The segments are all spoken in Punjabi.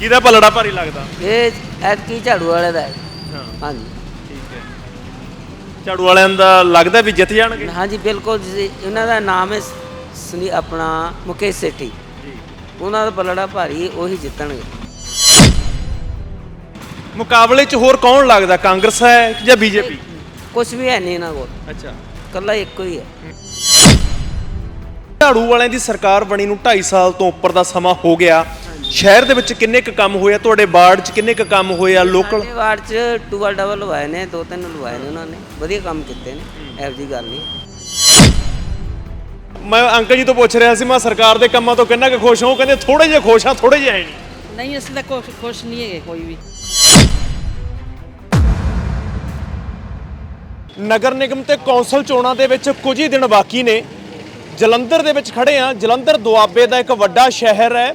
ਕਿਹਦਾ ਪਲੜਾ ਭਾਰੀ ਲੱਗਦਾ? ਇਹ ਐਤਕੀ ਝਾੜੂ ਵਾਲੇ ਦਾ ਹੈ। ਹਾਂ। ਹਾਂਜੀ। ਠੀਕ ਹੈ। ਝਾੜੂ ਵਾਲਿਆਂ ਦਾ ਲੱਗਦਾ ਵੀ ਜਿੱਤ ਜਾਣਗੇ? ਹਾਂਜੀ ਬਿਲਕੁਲ ਜੀ। ਇਹਨਾਂ ਦਾ ਨਾਮ ਹੈ ਸੁਨੀ ਆਪਣਾ ਮੁਕੇਸ਼ ਸੇਠੀ। ਜੀ। ਉਹਨਾਂ ਦਾ ਪਲੜਾ ਭਾਰੀ ਉਹੀ ਜਿੱਤਣਗੇ। ਮੁਕਾਬਲੇ 'ਚ ਹੋਰ ਕੌਣ ਲੱਗਦਾ ਕਾਂਗਰਸ ਹੈ ਜਾਂ ਬੀਜੇਪੀ? ਕੁਝ ਵੀ ਹੈ ਨਹੀਂ ਇਹਨਾਂ ਕੋਲ। ਅੱਛਾ। ਕੱਲਾ ਇੱਕੋ ਹੀ ਹੈ। ਝਾੜੂ ਵਾਲਿਆਂ ਦੀ ਸਰਕਾਰ ਬਣੀ ਨੂੰ 2.5 ਸਾਲ ਤੋਂ ਉੱਪਰ ਦਾ ਸਮਾਂ ਹੋ ਗਿਆ। ਸ਼ਹਿਰ ਦੇ ਵਿੱਚ ਕਿੰਨੇ ਕੁ ਕੰਮ ਹੋਇਆ ਤੁਹਾਡੇ ਵਾਰਡ 'ਚ ਕਿੰਨੇ ਕੁ ਕੰਮ ਹੋਇਆ ਲੋਕਲ ਸਾਡੇ ਵਾਰਡ 'ਚ ਟੂਬਲ ਡਬਲ ਲਵਾਏ ਨੇ ਦੋ ਤਿੰਨ ਲਵਾਏ ਨੇ ਉਹਨਾਂ ਨੇ। ਵਧੀਆ ਕੰਮ ਕੀਤੇ ਨੇ ਇਹੋ ਜਿਹੀ ਗੱਲ ਨਹੀਂ। ਮੈਂ ਅੰਕਲ ਜੀ ਤੋਂ ਪੁੱਛ ਰਿਹਾ ਸੀ ਮੈਂ ਸਰਕਾਰ ਦੇ ਕੰਮਾਂ ਤੋਂ ਕਿੰਨਾ ਕੁ ਖੁਸ਼ ਹਾਂ? ਉਹ ਕਹਿੰਦੇ ਥੋੜੇ ਜਿਹਾ ਖੁਸ਼ ਹਾਂ ਥੋੜੇ ਜਿਹਾ ਹੈ ਨਹੀਂ। ਨਹੀਂ ਅਸੀਂ ਤਾਂ ਕੁਛ ਖੁਸ਼ ਨਹੀਂ ਹੈਗੇ ਕੋਈ ਵੀ। ਨਗਰ ਨਿਗਮ ਤੇ ਕੌਂਸਲ ਚੋਣਾਂ ਦੇ ਵਿੱਚ ਕੁਝ ਹੀ ਦਿਨ ਬਾਕੀ ਨੇ। ਜਲੰਧਰ ਦੇ ਵਿੱਚ ਖੜੇ ਆ। ਜਲੰਧਰ ਦੁਆਬੇ ਦਾ ਇੱਕ ਵੱਡਾ ਸ਼ਹਿਰ ਹੈ।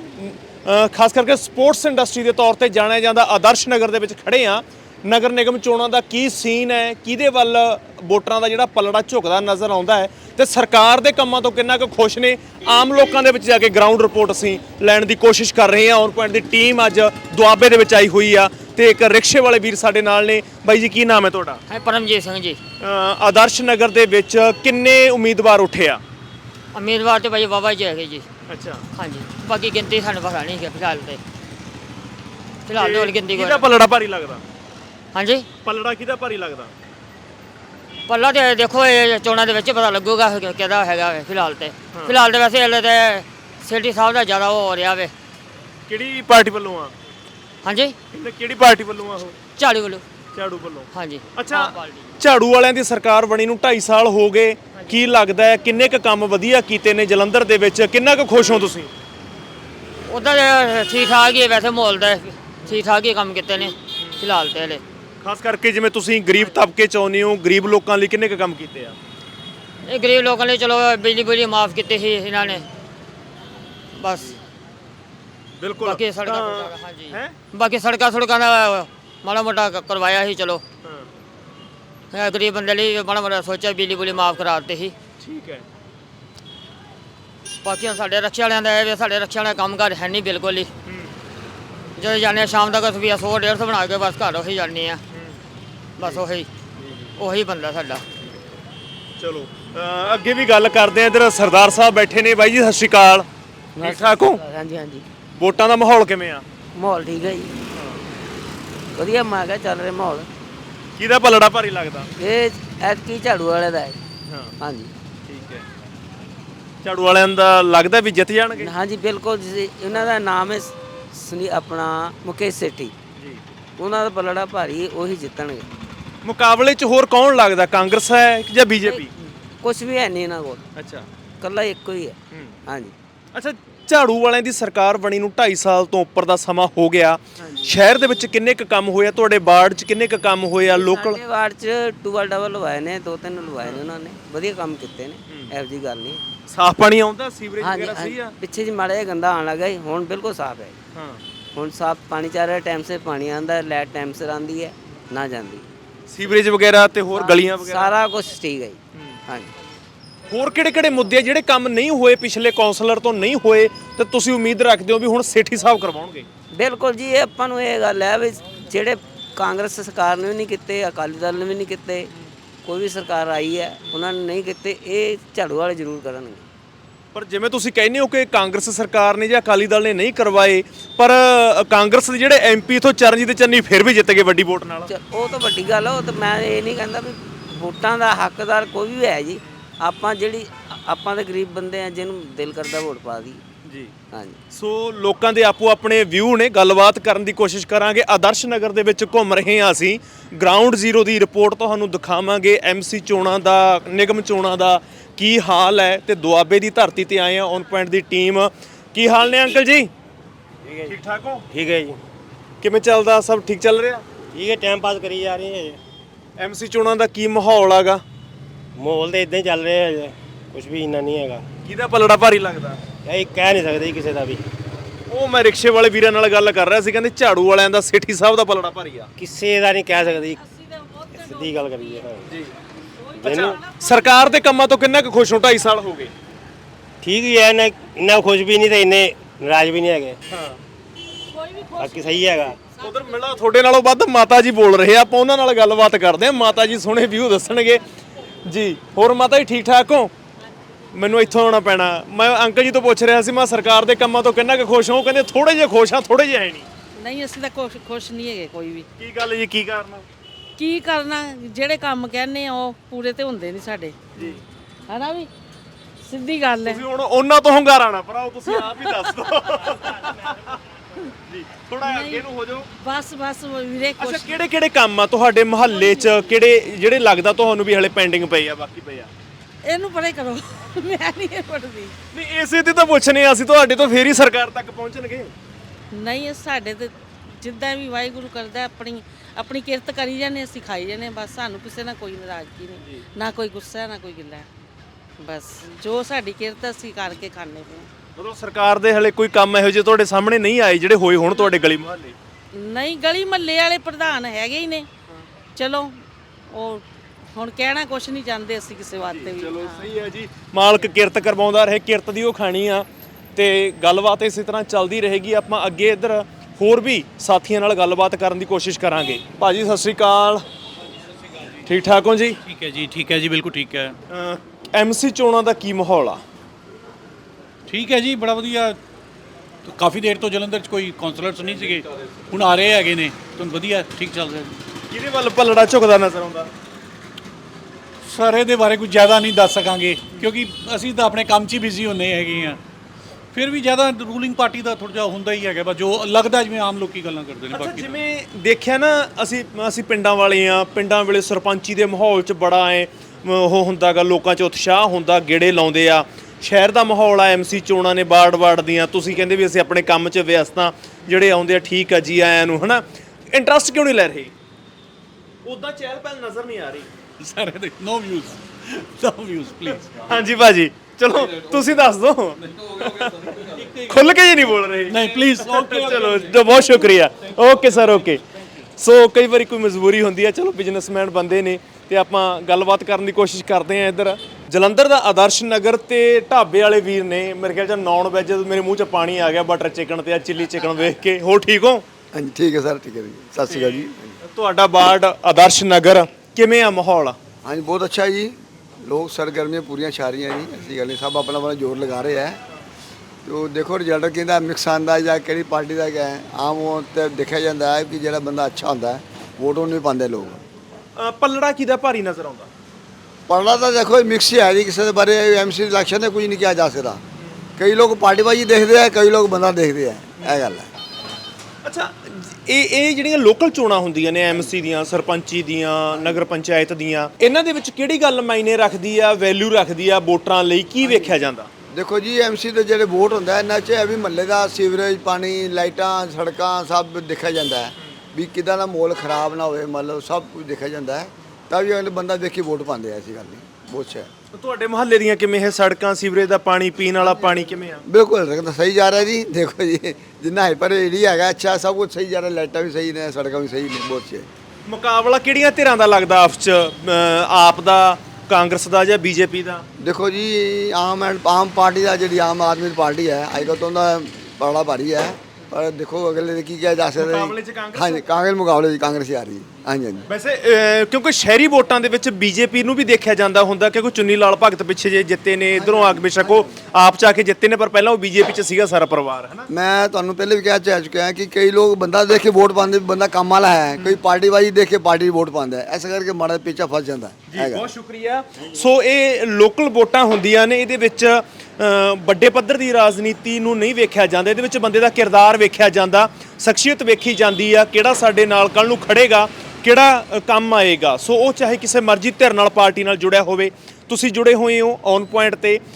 ਖਾਸ ਕਰਕੇ ਸਪੋਰਟਸ ਇੰਡਸਟਰੀ ਦੇ ਤੌਰ ਤੇ ਜਾਣਿਆ ਜਾਂਦਾ ਆਦਰਸ਼ ਨਗਰ ਦੇ ਵਿੱਚ ਖੜੇ ਆ ਨਗਰ ਨਿਗਮ ਚੋਣਾਂ ਦਾ ਕੀ ਸੀਨ ਹੈ? ਕਿਹਦੇ ਵੱਲ ਵੋਟਰਾਂ ਦਾ ਜਿਹੜਾ ਪਲੜਾ ਝੁਕਦਾ ਨਜ਼ਰ ਆਉਂਦਾ ਹੈ? ਤੇ ਸਰਕਾਰ ਦੇ ਕੰਮਾਂ ਤੋਂ ਕਿੰਨਾ ਕੁ ਖੁਸ਼ ਨੇ? ਆਮ ਲੋਕਾਂ ਦੇ ਵਿੱਚ ਜਾ ਕੇ ਗਰਾਊਂਡ ਰਿਪੋਰਟ ਅਸੀਂ ਲੈਣ ਦੀ ਕੋਸ਼ਿਸ਼ ਕਰ ਰਹੇ ਹਾਂ। ਔਨ ਪੁਆਇੰਟ ਦੀ ਟੀਮ ਅੱਜ ਦੁਆਬੇ ਦੇ ਵਿੱਚ ਆਈ ਹੋਈ ਆ ਤੇ ਇੱਕ ਰਿਕਸ਼ੇ ਵਾਲੇ ਵੀਰ ਸਾਡੇ ਨਾਲ ਨੇ। ਬਾਈ ਜੀ ਕੀ ਨਾਮ ਹੈ ਤੁਹਾਡਾ? ਹੈ ਪਰਮਜੀਤ ਸਿੰਘ ਜੀ। ਆਦਰਸ਼ ਨਗਰ ਦੇ ਵਿੱਚ ਕਿੰਨੇ ਉਮੀਦਵਾਰ ਉੱਠੇ ਆ? ਉਮੀਦਵਾਰ ਤੇ ਭਾਈ ਬਾਬਾ ਜੀ ਹੈਗੇ ਜੀ। ਅੱਛਾ। ਹਾਂਜੀ। ਬਾਕੀ ਗਿਣਤੀ ਸਾਨੂੰ ਪਤਾ ਨਹੀਂ ਹੈ ਫਿਲਹਾਲ ਤੇ। ਫਿਲਹਾਲ ਹੋਰ ਗਿਣਤੀ ਕਿਹਦਾ ਕੋਈ ਪਲੜਾ ਭਾਰੀ ਲੱਗਦਾ? ਹਾਂਜੀ? ਪਲੜਾ ਕਿਹਦਾ ਭਾਰੀ ਲੱਗਦਾ? ਪੱਲਾ ਤੇ ਦੇਖੋ ਇਹ ਚੋਣਾਂ ਦੇ ਵਿੱਚ ਪਤਾ ਲੱਗੂਗਾ ਕਿ ਕਿਹਦਾ ਹੈਗਾ ਵੇ ਫਿਲਹਾਲ ਤੇ। ਫਿਲਹਾਲ ਤੇ ਵੈਸੇ ਹਲੇ ਤੇ ਸਿਟੀ ਸਾਹਿਬ ਦਾ ਜ਼ਿਆਦਾ ਉਹ ਹੋ ਰਿਹਾ ਵੇ। ਕਿਹੜੀ ਪਾਰਟੀ ਵੱਲੋਂ ਆ? ਹਾਂਜੀ? ਕਹਿੰਦੇ ਕਿਹੜੀ ਪਾਰਟੀ ਵੱਲੋਂ ਆ ਉਹ? ਝਾੜੂ ਵੱਲੋਂ। ਝਾੜੂ ਵੱਲੋਂ। ਹਾਂਜੀ। ਅੱਛਾ। ਝਾੜੂ ਵਾਲਿਆਂ ਦੀ ਸਰਕਾਰ ਬਣੀ ਨੂੰ 2.5 ਸਾਲ ਹੋ ਗਏ। ਕੀ ਲੱਗਦਾ ਹੈ ਕਿੰਨੇ ਕੁ ਕੰਮ ਵਧੀਆ ਕੀਤੇ ਨੇ ਜਲੰਧਰ ਦੇ ਵਿੱਚ? ਕਿੰਨਾ ਕੁ ਖੁਸ਼ ਹੋ ਤੁਸੀਂ? ਉਧਰ ਠੀਕ ਠਾਕ ਹੀ ਹੈ ਵੈਸੇ ਮਾਹੌਲ ਦਾ ਠੀਕ ਠਾਕ ਹੀ ਕੰਮ ਕੀਤੇ ਨੇ ਫਿਲਹਾਲ ਤੇ ਹਲੇ। ਖਾਸ ਕਰਕੇ ਜਿਵੇਂ ਤੁਸੀਂ ਗਰੀਬ ਤਬਕੇ ਚ ਆਉਂਦੇ ਹੋ ਗਰੀਬ ਲੋਕਾਂ ਲਈ ਕਿੰਨੇ ਕੁ ਕੰਮ ਕੀਤੇ ਆ? ਇਹ ਗਰੀਬ ਲੋਕਾਂ ਲਈ ਚਲੋ ਬਿਜਲੀ ਬੁਜਲੀ ਮਾਫ ਕੀਤੀ ਸੀ ਇਹਨਾਂ ਨੇ। ਬਸ। ਬਿਲਕੁਲ। ਬਾਕੀ ਸੜਕਾਂ ਹਾਂਜੀ ਬਾਕੀ ਸੜਕਾਂ ਸੁੜਕਾਂ ਦਾ ਮਾੜਾ ਮੋਟਾ ਕਰਵਾਇਆ ਸੀ ਚਲੋ। ਇਹ ਗਰੀਬ ਬੰਦੇ ਲਈ ਮਾੜਾ ਮੋਟਾ ਸੋਚਿਆ ਬਿਜਲੀ ਬੁਲੀ ਮਾਫ ਕਰਾ ਦਿੱਤੀ ਸੀ। ਠੀਕ ਹੈ। ਬਾਕੀ ਹੁਣ ਸਾਡੇ ਰਕਸ਼ਾ ਵਾਲਿਆਂ ਦਾ ਇਹ ਵੀ ਸਾਡੇ ਰਕਸ਼ਾ ਵਾਲਿਆਂ ਦਾ ਕੰਮ ਕਰ ਹੈ ਨਹੀਂ ਬਿਲਕੁਲ ਹੀ। ਜਦੋਂ ਜਾਂਦੇ ਹਾਂ ਸ਼ਾਮ ਤੱਕ ਰੁਪਈਆ 100 150 ਬਣਾ ਕੇ ਬਸ ਘਰ ਉਹੀ ਜਾਂਦੇ ਆ। ਬਸ ਉਹੀ ਉਹੀ ਬੰਦਾ ਸਾਡਾ। ਚਲੋ ਅੱਗੇ ਵੀ ਗੱਲ ਕਰਦੇ ਆ ਇਧਰ ਸਰਦਾਰ ਸਾਹਿਬ ਬੈਠੇ ਨੇ ਬਾਈ ਜੀ ਸਤਿ ਸ਼੍ਰੀ ਅਕਾਲ। ਠੀਕ ਠਾਕ ਹੋ? ਹਾਂਜੀ ਹਾਂਜੀ। ਵੋਟਾਂ ਦਾ ਮਾਹੌਲ ਕਿਵੇਂ ਆ? ਮਾਹੌਲ ਠੀਕ ਹੈ ਜੀ। ਵਧੀਆ ਮੈਂ ਕਿਹਾ ਚੱਲ ਰਿਹਾ ਮਾਹੌਲ। ਕਿਹਦਾ ਪਲੜਾ ਭਾਰੀ ਲੱਗਦਾ? ਇਹ ਐਤਕੀ ਝਾੜੂ ਵਾਲੇ ਦਾ ਹੈ। ਹਾਂ। ਹਾਂਜੀ। ਠੀਕ ਹੈ। ਝਾੜੂ ਵਾਲਿਆਂ ਦਾ ਲੱਗਦਾ ਵੀ ਜਿੱਤ ਜਾਣਗੇ? ਹਾਂਜੀ ਬਿਲਕੁਲ ਜੀ। ਇਹਨਾਂ ਦਾ ਨਾਮ ਹੈ ਸੁਨੀ ਆਪਣਾ ਮੁਕੇਸ਼ ਸੇਠੀ। ਜੀ। ਉਹਨਾਂ ਦਾ ਪਲੜਾ ਭਾਰੀ ਉਹੀ ਜਿੱਤਣਗੇ। ਮੁਕਾਬਲੇ 'ਚ ਹੋਰ ਕੌਣ ਲੱਗਦਾ? ਕਾਂਗਰਸ ਹੈ ਜਾਂ ਬੀਜੇਪੀ? ਕੁਝ ਵੀ ਹੈ ਨਹੀਂ ਇਹਨਾਂ ਕੋਲ। ਅੱਛਾ। ਕੱਲਾ ਇੱਕੋ ਹੀ ਹੈ। ਹੂੰ। ਹਾਂਜੀ। ਅੱਛਾ ਝਾੜੂ ਵਾਲਿਆਂ ਦੀ ਸਰਕਾਰ ਬਣੀ ਨੂੰ 2.5 ਸਾਲ ਤੋਂ ਉੱਪਰ ਦਾ ਸਮਾਂ ਹੋ ਗਿਆ। ਸ਼ਹਿਰ ਦੇ ਵਿੱਚ ਕਿੰਨੇ ਕੁ ਕੰਮ ਹੋਇਆ ਤੁਹਾਡੇ ਵਾਰਡ 'ਚ ਕਿੰਨੇ ਕੁ ਕੰਮ ਹੋਇਆ ਲੋਕਲ ਸਾਡੇ ਵਾਰਡ 'ਚ ਟੂਬਲ ਡਬਲ ਲਵਾਏ ਨੇ ਦੋ ਤਿੰਨ ਲਵਾਏ ਨੇ ਉਹਨਾਂ ਨੇ। ਵਧੀਆ ਕੰਮ ਕੀਤੇ ਨੇ ਇਹੋ ਜਿਹੀ ਗੱਲ ਨਹੀਂ। ਸਾਫ਼ ਪਾਣੀ ਆਉਂਦਾ? ਸੀਵਰੇਜ ਹਾਂਜੀ ਵਗੈਰਾ ਸਹੀ ਆ। ਪਿੱਛੇ ਜੀ ਮਾੜਾ ਜਿਹਾ ਗੰਦਾ ਆਣ ਲੱਗਾ ਸੀ ਹੁਣ ਬਿਲਕੁਲ ਸਾਫ਼ ਹੈ ਹਾਂ। ਹੁਣ ਸਾਫ਼ ਪਾਣੀ ਚੱਲ ਰਿਹਾ ਟਾਈਮ ਸੇ ਪਾਣੀ ਆਂਦਾ ਲਾਈਟ ਟਾਈਮ ਸਿਰ ਆਂਦੀ ਹੈ ਨਾ ਜਾਂਦੀ। ਸੀਵਰੇਜ ਵਗੈਰਾ ਤੇ ਹੋਰ ਗਲੀਆਂ ਵਗੈਰਾ? ਸਾਰਾ ਕੁਝ ਠੀਕ ਹੈ ਜੀ। ਹਾਂਜੀ। ਹੋਰ ਕਿਹੜੇ ਕਿਹੜੇ ਮੁੱਦੇ ਆ ਜਿਹੜੇ ਕੰਮ ਨਹੀਂ ਹੋਏ ਪਿਛਲੇ ਕਾਉਂਸਲਰ ਤੋਂ ਨਹੀਂ ਹੋਏ ਤੇ ਤੁਸੀਂ ਉਮੀਦ ਰੱਖਦੇ ਹੋ ਵੀ ਹੁਣ ਸੇਠੀ ਸਾਹਿਬ ਕਰਵਾਉਣਗੇ? ਬਿਲਕੁਲ ਜੀ ਇਹ ਆਪਾਂ ਨੂੰ ਇਹ ਗੱਲ ਹੈ ਵੀ ਜਿਹੜੇ ਕਾਂਗਰਸ ਸਰਕਾਰ ਨੇ ਵੀ ਨਹੀਂ ਕੀਤੇ ਅਕਾਲੀ ਦਲ ਨੇ ਵੀ ਨਹੀਂ ਕੀਤੇ ਕੋਈ ਵੀ ਸਰਕਾਰ ਆਈ ਹੈ ਉਹਨਾਂ ਨੇ ਨਹੀਂ ਕੀਤੇ ਇਹ ਝਾੜੂ ਵਾਲੇ ਜ਼ਰੂਰ ਕਰਨਗੇ। ਪਰ ਜਿਵੇਂ ਤੁਸੀਂ ਕਹਿੰਦੇ ਹੋ ਕਿ ਕਾਂਗਰਸ ਸਰਕਾਰ ਨੇ ਜਾਂ ਅਕਾਲੀ ਦਲ ਨੇ ਨਹੀਂ ਕਰਵਾਏ ਪਰ ਕਾਂਗਰਸ ਦੇ ਜਿਹੜੇ ਐਮਪੀ ਤੋਂ ਚਰਨਜੀਤ ਚੰਨੀ ਫਿਰ ਵੀ ਜਿੱਤ ਗਏ ਵੱਡੀ ਵੋਟ ਨਾਲ। ਉਹ ਤਾਂ ਵੱਡੀ ਗੱਲ ਆ ਉਹ ਤਾਂ ਮੈਂ ਇਹ ਨਹੀਂ ਕਹਿੰਦਾ ਵੀ ਵੋਟਾਂ ਦਾ ਹੱਕਦਾਰ ਕੋਈ ਵੀ ਹੈ ਜੀ। ਆਪਾਂ ਜਿਹੜੀ ਆਪਾਂ ਦੇ ਗਰੀਬ ਬੰਦੇ ਆ ਜਿਹਨੂੰ ਦਿਲ ਕਰਦਾ ਵੋਟ ਪਾ ਦੀ ਜੀ। ਹਾਂਜੀ। ਸੋ ਲੋਕਾਂ ਦੇ ਆਪੋ ਆਪਣੇ ਵਿਊ ਨੇ ਗੱਲਬਾਤ ਕਰਨ ਦੀ ਕੋਸ਼ਿਸ਼ ਕਰਾਂਗੇ। ਆਦਰਸ਼ ਨਗਰ ਦੇ ਵਿੱਚ ਘੁੰਮ ਰਹੇ ਹਾਂ ਅਸੀਂ। ਗਰਾਊਂਡ ਜ਼ੀਰੋ ਦੀ ਰਿਪੋਰਟ ਤੁਹਾਨੂੰ ਦਿਖਾਵਾਂਗੇ। ਐਮਸੀ ਚੋਣਾਂ ਦਾ ਨਿਗਮ ਚੋਣਾਂ ਦਾ ਕੀ ਹਾਲ ਹੈ ਤੇ ਦੁਆਬੇ ਦੀ ਧਰਤੀ ਤੇ ਆਏ ਆ ਔਨ ਪੁਆਇੰਟ ਦੀ ਟੀਮ ਕੀ ਹਾਲ ਨੇ ਅੰਕਲ ਜੀ? ਠੀਕ ਹੈ ਜੀ। ਠੀਕ ਠਾਕ ਹੋ? ਠੀਕ ਹੈ ਜੀ। ਕਿਵੇਂ ਚੱਲਦਾ ਸਭ ਠੀਕ ਚੱਲ ਰਿਹਾ? ਠੀਕ ਹੈ ਟਾਈਮ ਪਾਸ ਕਰੀ ਜਾ ਰਹੇ ਹੈ ਐਮਸੀ ਚੋਣਾਂ ਦਾ ਕੀ ਮਾਹੌਲ ਆਗਾ? ਮਾਹੌਲ ਤਾਂ ਇਦਾਂ ਹੀ ਚੱਲ ਰਿਹਾ ਹੈ ਕੁਝ ਵੀ ਇੰਨਾ ਨਹੀਂ ਹੈਗਾ। ਕਿਹਦਾ ਪਲੜਾ ਭਾਰੀ ਲੱਗਦਾ? ਇਹ ਕਹਿ ਨਹੀਂ ਸਕਦੇ ਜੀ ਕਿਸੇ ਦਾ ਵੀ। ਉਹ ਮੈਂ ਰਿਕਸ਼ੇ ਵਾਲੇ ਵੀਰਾਂ ਨਾਲ ਗੱਲ ਕਰ ਰਿਹਾ ਸੀ ਕਹਿੰਦੇ ਝਾੜੂ ਵਾਲਿਆਂ ਦਾ ਸੇਠੀ ਸਾਹਿਬ ਦਾ ਪਲੜਾ ਭਾਰੀ ਆ ਕਿਸੇ ਦਾ ਨਹੀਂ ਕਹਿ ਸਕਦੇ ਜੀ। ਸਿੱਧੀ ਗੱਲ ਕਰੀਏ ਹਾਂ ਜੀ। ਸਰਕਾਰ ਦੇ ਕੰਮਾਂ ਤੋਂ ਕਿੰਨਾ ਕੁ ਖੁਸ਼ ਹੋ? 2.5 ਸਾਲ ਹੋ ਗਏ। ਠੀਕ ਹੀ ਹੈ ਨਾ ਇੰਨਾ ਖੁਸ਼ ਵੀ ਨਹੀਂ ਤੇ ਇੰਨੇ ਨਾਰਾਜ਼ ਵੀ ਨਹੀਂ ਹੈਗੇ। ਹਾਂ। ਬਾਕੀ ਸਹੀ ਹੈਗਾ। ਉਧਰ ਮਿਲਾ ਤੁਹਾਡੇ ਨਾਲੋਂ ਵੱਧ ਮਾਤਾ ਜੀ ਬੋਲ ਰਹੇ ਆ ਆਪਾਂ ਉਹਨਾਂ ਨਾਲ ਗੱਲਬਾਤ ਕਰਦੇ ਆ। ਮਾਤਾ ਜੀ ਸੋਹਣੇ ਵਿਊ ਦੱਸਣਗੇ। ਜੀ ਹੋਰ ਮਾਤਾ ਜੀ ਠੀਕ ਠਾਕ ਹੋ? ਮੈਨੂੰ ਇੱਥੋਂ ਆਉਣਾ ਪੈਣਾ। ਮੈਂ ਅੰਕਲ ਜੀ ਤੋਂ ਪੁੱਛ ਰਿਹਾ ਸੀ ਮੈਂ ਸਰਕਾਰ ਦੇ ਕੰਮਾਂ ਤੋਂ ਕਿੰਨਾ ਕੁ ਖੁਸ਼ ਹਾਂ? ਉਹ ਕਹਿੰਦੇ ਥੋੜੇ ਜਿਹਾ ਖੁਸ਼ ਹਾਂ ਥੋੜੇ ਜਿਹਾ ਹੈ ਨਹੀਂ। ਨਹੀਂ ਅਸੀਂ ਤਾਂ ਖੁਸ਼ ਖੁਸ਼ ਨਹੀਂ ਹੈਗੇ ਕੋਈ ਵੀ। ਕੀ ਗੱਲ ਜੀ? ਕੀ ਕਾਰਨ ਕੀ ਕਰਨਾ? ਜਿਹੜੇ ਕੰਮ ਕਹਿੰਦੇ ਆ ਉਹ ਪੂਰੇ ਤੇ ਹੁੰਦੇ ਨਹੀਂ ਸਾਡੇ। ਜੀ। ਹਨਾ ਵੀ? ਸਿੱਧੀ ਗੱਲ ਹੈ। ਤੁਸੀਂ ਹੁਣ ਉਹਨਾਂ ਤੋਂ ਹੰਗਾਰਾ ਨਾ ਭਰਾਓ ਤੁਸੀਂ ਆਪ ਹੀ ਦੱਸ ਦਿਓ। ਜੀ ਥੋੜਾ ਅੱਗੇ ਨੂੰ ਹੋ ਜਾਓ। ਬਸ ਬਸ ਵੀਰੇ ਅੱਛਾ ਕੁਛ ਕਿਹੜੇ ਕਿਹੜੇ ਕੰਮ ਆ ਤੁਹਾਡੇ ਮੁਹੱਲੇ 'ਚ? ਕਿਹੜੇ ਜਿਹੜੇ ਲੱਗਦਾ ਤੁਹਾਨੂੰ ਵੀ ਹਲੇ ਪੈਂਡਿੰਗ ਪਏ ਆ ਬਾਕੀ ਪਏ ਆ? ਇਹਨੂੰ ਪਰੇ ਕਰੋ। ਮੈਂ ਨਹੀਂ ਇਹ ਪੜਦੀ ਨਹੀਂ ਇਸੇ ਤੇ ਤਾਂ ਪੁੱਛਨੇ ਆ ਅਸੀਂ ਤੁਹਾਡੇ ਤੋਂ ਫੇਰ ਹੀ ਸਰਕਾਰ ਤੱਕ ਪਹੁੰਚਣਗੇ। ਨਹੀਂ ਇਹ ਸਾਡੇ ਤੇ ਜਿੱਦਾਂ ਵੀ ਵਾਹਿਗੁਰੂ ਕਰਦਾ ਆਪਣੀ ਆਪਣੀ ਕਿਰਤ ਕਰੀ ਜਾਂਦੇ ਅਸੀਂ ਖਾਈ ਜਾਂਦੇ ਬਸ ਸਾਨੂੰ ਕਿਸੇ ਨਾਲ ਕੋਈ ਨਾਰਾਜ਼ਗੀ ਨਹੀਂ ਨਾ ਕੋਈ ਗੁੱਸਾ ਨਾ ਕੋਈ ਗਿੱਲਾ। ਬਸ ਜੋ ਸਾਡੀ ਕਿਰਤ ਅਸੀਂ ਕਰਕੇ ਖਾਣੇ ਪਏ ਮਤਲਬ ਸਰਕਾਰ ਦੇ ਹਲੇ ਕੋਈ ਕੰਮ ਇਹੋ ਜਿਹੇ ਤੁਹਾਡੇ ਸਾਹਮਣੇ ਨਹੀਂ ਆਏ ਜਿਹੜੇ ਹੋਏ ਹੋਣ ਤੁਹਾਡੇ ਗਲੀ ਮੁਹੱਲੇ? ਨਹੀਂ ਗਲੀ ਮੱਲੇ ਵਾਲੇ ਪ੍ਰਧਾਨ ਹੈਗੇ ਹੀ ਨੇ। ਚਲੋ ਉਹ ਹੁਣ ਕਹਿਣਾ ਕੁਛ ਨਹੀਂ ਚਾਹੁੰਦੇ ਅਸੀਂ ਕਿਸੇ ਵਾਸਤੇ ਵੀ। ਚਲੋ ਸਹੀ ਹੈ ਜੀ। ਮਾਲਕ ਕਿਰਤ ਕਰਵਾਉਂਦਾ ਰਹੇ ਕਿਰਤ ਦੀ ਉਹ ਖਾਣੀ ਆ। ਤੇ ਗੱਲਬਾਤ ਇਸੇ ਤਰ੍ਹਾਂ ਚੱਲਦੀ ਰਹੇਗੀ। ਆਪਾਂ ਅੱਗੇ ਇੱਧਰ ਹੋਰ ਵੀ ਸਾਥੀਆਂ ਨਾਲ ਗੱਲਬਾਤ ਕਰਨ ਦੀ ਕੋਸ਼ਿਸ਼ ਕਰਾਂਗੇ। ਭਾਜੀ ਸਤਿ ਸ਼੍ਰੀ ਅਕਾਲ। ਠੀਕ ਠਾਕ ਹੋ ਜੀ? ਠੀਕ ਹੈ ਜੀ ਠੀਕ ਹੈ ਜੀ ਬਿਲਕੁਲ ਠੀਕ ਹੈ। ਐਮਸੀ ਚੋਣਾਂ ਦਾ ਕੀ ਮਾਹੌਲ ਆ? ਠੀਕ ਹੈ ਜੀ ਬੜਾ ਵਧੀਆ। ਕਾਫੀ ਦੇਰ ਤੋਂ ਜਲੰਧਰ 'ਚ ਕੋਈ ਕਾਉਂਸਲਰਸ ਨਹੀਂ ਸੀਗੇ। ਹੁਣ ਆ ਰਹੇ ਹੈਗੇ ਨੇ। ਤਾਂ ਵਧੀਆ ਠੀਕ ਚੱਲ ਰਿਹਾ ਜੀ। ਕਿਹਦੇ ਵੱਲ ਪੱਲੜਾ ਝੁਕਦਾ ਨਜ਼ਰ ਆਉਂਦਾ? ਸਰ ਇਹਦੇ ਬਾਰੇ ਕੁਝ ਜ਼ਿਆਦਾ ਨਹੀਂ ਦੱਸ ਸਕਾਂਗੇ ਕਿਉਂਕਿ ਅਸੀਂ ਤਾਂ ਆਪਣੇ ਕੰਮ 'ਚ ਹੀ ਬਿਜ਼ੀ ਹੁੰਨੇ ਹੈਗੇ ਆ ਫਿਰ ਵੀ ਜ਼ਿਆਦਾ ਰੂਲਿੰਗ ਪਾਰਟੀ ਦਾ ਥੋੜਾ ਜਿਹਾ ਹੁੰਦਾ ਹੀ ਹੈਗਾ ਬਸ ਜੋ ਲੱਗਦਾ ਜਿਵੇਂ ਆਮ ਲੋਕੀ ਗੱਲਾਂ ਕਰਦੇ ਨੇ ਅੱਛਾ ਬਾਕੀ ਜਿਵੇਂ ਦੇਖਿਆ ਨਾ ਅਸੀਂ ਅਸੀਂ ਪਿੰਡਾਂ ਵਾਲੇ ਆ ਪਿੰਡਾਂ ਵੇਲੇ ਸਰਪੰਚੀ ਦੇ ਮਾਹੌਲ 'ਚ ਬੜਾ ਐ ਉਹ ਹੁੰਦਾਗਾ ਲੋਕਾਂ 'ਚ ਉਤਸ਼ਾਹ ਹੁੰਦਾ ਗੇੜੇ ਲਾਉਂਦੇ ਆ। ਸ਼ਹਿਰ ਦਾ ਮਾਹੌਲ ਆ ਐਮਸੀ ਚੋਣਾਂ ਨੇ ਵਾਰਡ ਵਾਰਡ ਦੀਆਂ ਤੁਸੀਂ ਕਹਿੰਦੇ ਵੀ ਅਸੀਂ ਆਪਣੇ ਕੰਮ 'ਚ ਵਿਅਸਤ ਜਿਹੜੇ ਆਉਂਦੇ ਆ ਠੀਕ ਆ ਜੀ ਆਇਆਂ ਨੂੰ ਹਨਾ? ਇੰਟਰਸਟ ਕਿਉਂ ਨਹੀਂ ਲੈ ਰਹੇ? ਉਦਾਂ ਚਹਿਲ ਪਹਿਲ ਨਜ਼ਰ ਨਹੀਂ ਆ ਰਹੀ। ਸਾਰੇ ਦੇ no views no views please ਹਾਂਜੀ ਭਾਜੀ ਚਲੋ ਤੁਸੀਂ ਦੱਸ ਦਿਓ ਖੁੱਲ ਕੇ ਜੀ ਨਹੀਂ ਬੋਲ ਰਹੇ। ਨਹੀਂ ਪਲੀਜ਼ ਓਕੇ ਚਲੋ ਜੋ ਬਹੁਤ ਸ਼ੁਕਰੀਆ। ਓਕੇ ਸਰ ਓਕੇ ਸੋ ਕਈ ਵਾਰੀ ਕੋਈ ਮਜਬੂਰੀ ਹੁੰਦੀ ਹੈ ਚਲੋ ਬਿਜ਼ਨਸਮੈਨ ਬੰਦੇ ਨੇ ਤੇ ਆਪਾਂ ਗੱਲਬਾਤ ਕਰਨ ਦੀ ਕੋਸ਼ਿਸ਼ ਕਰਦੇ ਆਂ ਇੱਧਰ। ਜਲੰਧਰ ਦਾ ਆਦਰਸ਼ ਨਗਰ ਤੇ ਢਾਬੇ ਵਾਲੇ ਵੀਰ ਨੇ ਮੇਰੇ ਖਿਆਲ ਚ ਨੌਨ ਵੈਜ ਮੇਰੇ ਮੂੰਹ ਚ ਪਾਣੀ ਆ ਗਿਆ ਬਟਰ ਚਿਕਨ ਤੇ ਆ ਚਿੱਲੀ ਚਿਕਨ ਵੇਖ ਕੇ। ਹੋ ਠੀਕ ਹੋ? ਹਾਂਜੀ ਠੀਕ ਹੈ ਸਰ ਠੀਕ ਹੈ ਜੀ। ਸਤਿ ਸ਼੍ਰੀ ਅਕਾਲ ਜੀ। ਤੁਹਾਡਾ ਵਾਰਡ ਆਦਰਸ਼ ਨਗਰ। ਕਿਵੇਂ ਆ ਮਾਹੌਲ? ਹਾਂਜੀ ਬਹੁਤ ਅੱਛਾ ਜੀ। ਲੋਕ ਸਰਗਰਮੀਆਂ ਪੂਰੀਆਂ ਛਾ ਰਹੀਆਂ ਜੀ ਐਸੀ ਗੱਲ ਨਹੀਂ ਸਭ ਆਪਣਾ ਆਪਣਾ ਜ਼ੋਰ ਲਗਾ ਰਹੇ ਹੈ ਤੋ ਦੇਖੋ ਰਿਜ਼ਲਟ ਕਿਹਦਾ ਮਿਕਸ ਆਂਦਾ ਜਾਂ ਕਿਹੜੀ ਪਾਰਟੀ ਦਾ ਹੈ ਆਮ ਉਹ ਤੇ ਦੇਖਿਆ ਜਾਂਦਾ ਹੈ ਕਿ ਜਿਹੜਾ ਬੰਦਾ ਅੱਛਾ ਹੁੰਦਾ ਹੈ ਵੋਟ ਉਹਨੂੰ ਹੀ ਪਾਉਂਦੇ ਲੋਕ। ਅ, ਪੱਲੜਾ ਕਿਹਦਾ ਭਾਰੀ ਨਜ਼ਰ ਆਉਂਦਾ? ਪੜਨਾ ਤਾਂ ਦੇਖੋ ਮਿਕਸ ਹੀ ਹੈ ਜੀ ਕਿਸੇ ਦੇ ਬਾਰੇ ਐਮਸੀ ਇਲੈਕਸ਼ਨ ਦੇ ਕੁਝ ਨਹੀਂ ਕਿਹਾ ਜਾ ਸਕਦਾ। ਕਈ ਲੋਕ ਪਾਰਟੀਬਾਜ਼ੀ ਦੇਖਦੇ ਆ ਕਈ ਲੋਕ ਬੰਦਾ ਦੇਖਦੇ ਆ ਇਹ ਗੱਲ ਹੈ। ਅੱਛਾ ਇਹ ਇਹ ਜਿਹੜੀਆਂ ਲੋਕਲ ਚੋਣਾਂ ਹੁੰਦੀਆਂ ਨੇ ਐਮਸੀ ਦੀਆਂ ਸਰਪੰਚੀ ਦੀਆਂ ਨਗਰ ਪੰਚਾਇਤ ਦੀਆਂ ਇਹਨਾਂ ਦੇ ਵਿੱਚ ਕਿਹੜੀ ਗੱਲ ਮਾਇਨੇ ਰੱਖਦੀ ਆ ਵੈਲਿਊ ਰੱਖਦੀ ਆ ਵੋਟਰਾਂ ਲਈ? ਕੀ ਵੇਖਿਆ ਜਾਂਦਾ? ਦੇਖੋ ਜੀ ਐਮਸੀ ਦੇ ਜਿਹੜੇ ਵੋਟ ਹੁੰਦਾ ਇਹਨਾਂ 'ਚ ਇਹ ਵੀ ਮਹੱਲੇ ਦਾ ਸੀਵਰੇਜ ਪਾਣੀ ਲਾਈਟਾਂ ਸੜਕਾਂ ਸਭ ਦੇਖਿਆ ਜਾਂਦਾ ਹੈ ਵੀ ਕਿਦਾਂ ਦਾ ਮਾਹੌਲ ਖਰਾਬ ਨਾ ਹੋਵੇ ਮਤਲਬ ਸਭ ਕੁਝ ਦੇਖਿਆ ਜਾਂਦਾ ਹੈ। ਤਾਂ ਵੀ ਅਗਲੇ ਬੰਦਾ ਦੇਖ ਕੇ ਵੋਟ ਪਾਉਂਦੇ ਆ ਐਸੀ ਗੱਲ ਨਹੀਂ ਬਹੁਤ ਅੱਛਾ ਹੈ ਤੁਹਾਡੇ ਮੁਹੱਲੇ ਦੀਆਂ ਕਿਵੇਂ ਹੈ ਸੜਕਾਂ ਸੀਵਰੇਜ ਦਾ ਪਾਣੀ ਪੀਣ ਵਾਲਾ ਪਾਣੀ ਕਿਵੇਂ ਆ? ਬਿਲਕੁਲ ਰਕਮ ਸਹੀ ਜਾ ਰਿਹਾ ਜੀ। ਦੇਖੋ ਜੀ ਜਿੰਨਾ ਹਾਈਪਰ ਏਰੀਆ ਹੈਗਾ। ਅੱਛਾ ਸਭ ਕੁਝ ਸਹੀ ਜਾ ਰਿਹਾ। ਲਾਈਟਾਂ ਵੀ ਸਹੀ ਨੇ ਸੜਕਾਂ ਵੀ ਸਹੀ ਨੇ ਬਹੁਤ ਅੱਛੇ ਮੁਕਾਬਲਾ ਕਿਹੜੀਆਂ ਧਿਰਾਂ ਦਾ ਲੱਗਦਾ ਆਪਸ ਚ? ਅਮ, ਆਪ ਦਾ ਕਾਂਗਰਸ ਦਾ ਜਾਂ ਬੀਜੇਪੀ ਦਾ? ਦੇਖੋ ਜੀ ਆਮ ਐਂਡ ਆਮ ਪਾਰਟੀ ਦਾ ਜਿਹੜੀ ਆਮ ਆਦਮੀ ਦੀ ਪਾਰਟੀ ਹੈ ਅੱਜ ਕੱਲ੍ਹ ਤੋਂ ਉਹਦਾ ਬੜਾ ਭਾਰੀ ਹੈ। ਪਰ ਦੇਖੋ ਅਗਲੇ ਦੇ ਕੀ ਕਿਹਾ ਜਾ ਸਕਦਾ ਜੀ। ਮੁਕਾਬਲੇ 'ਚ ਕਾਂਗਰਸ? ਹਾਂਜੀ ਕਾਂਗਰਸ ਮੁਕਾਬਲੇ 'ਚ ਕਾਂਗਰਸ ਹੀ ਆ ਰਹੀ ਹੈ। ਹਾਂਜੀ ਹਾਂਜੀ। ਵੈਸੇ ਅਹ, ਕਿਉਂਕਿ ਸ਼ਹਿਰੀ ਵੋਟਾਂ ਦੇ ਵਿੱਚ ਬੀਜੇਪੀ ਨੂੰ ਵੀ ਦੇਖਿਆ ਜਾਂਦਾ ਹੁੰਦਾ ਕਿਉਂਕਿ ਚੁੰਨੀ ਲਾਲ ਭਗਤ ਪਿੱਛੇ ਜੇ ਜਿੱਤੇ ਨੇ ਇਧਰੋਂ ਆ ਕੇ ਬੇਸ਼ੱਕ ਉਹ ਆਪ ਚ ਆ ਕੇ ਜਿੱਤੇ ਨੇ ਪਰ ਪਹਿਲਾਂ ਉਹ ਬੀਜੇਪੀ ਚ ਸੀਗਾ ਸਾਰਾ ਪਰਿਵਾਰ ਹੈ ਨਾ? ਮੈਂ ਤੁਹਾਨੂੰ ਪਹਿਲੇ ਵੀ ਕਹਿ ਚੁੱਕਿਆ ਚੁੱਕਿਆ ਕਿ ਕਈ ਲੋਕ ਬੰਦਾ ਦੇਖ ਕੇ ਵੋਟ ਪਾਉਂਦੇ ਬੰਦਾ ਕੰਮ ਵਾਲਾ ਹੈ। ਕੋਈ ਪਾਰਟੀ ਵਾਜੀ ਦੇਖ ਕੇ ਪਾਰਟੀ ਵੋਟ ਪਾਉਂਦਾ ਹੈ। ਐਸਾ ਕਰਕੇ ਮਾੜਾ ਪਿੱਛਾ ਫਸ ਜਾਂਦਾ ਹੈ। ਜੀ ਹੈਗਾ। ਬਹੁਤ ਸ਼ੁਕਰੀਆ। ਸੋ ਇਹ ਲੋਕਲ ਵੋਟਾਂ ਹੁੰਦੀਆਂ ਨੇ ਇਹਦੇ ਵਿੱਚ ਵੱਡੇ ਪੱਧਰ ਦੀ ਰਾਜਨੀਤੀ ਨੂੰ ਨਹੀਂ ਵੇਖਿਆ ਜਾਂਦਾ, ਇਹਦੇ ਵਿੱਚ ਬੰਦੇ ਦਾ ਕਿਰਦਾਰ ਵੇਖਿਆ ਜਾਂਦਾ, ਸ਼ਖਸੀਅਤ ਵੇਖੀ ਜਾਂਦੀ ਆ, ਕਿਹੜਾ ਸਾਡੇ ਨਾਲ ਕੱਲ ਨੂੰ ਖੜੇਗਾ, ਕਿਹੜਾ ਕੰਮ ਆਏਗਾ। ਸੋ ਉਹ ਚਾਹੇ ਕਿਸੇ ਮਰਜ਼ੀ ਧਿਰ ਨਾਲ, ਪਾਰਟੀ ਨਾਲ ਜੁੜਿਆ ਹੋਵੇ, ਤੁਸੀਂ ਜੁੜੇ ਹੋਏ ਹੋ ਔਨ ਪੁਆਇੰਟ ਤੇ।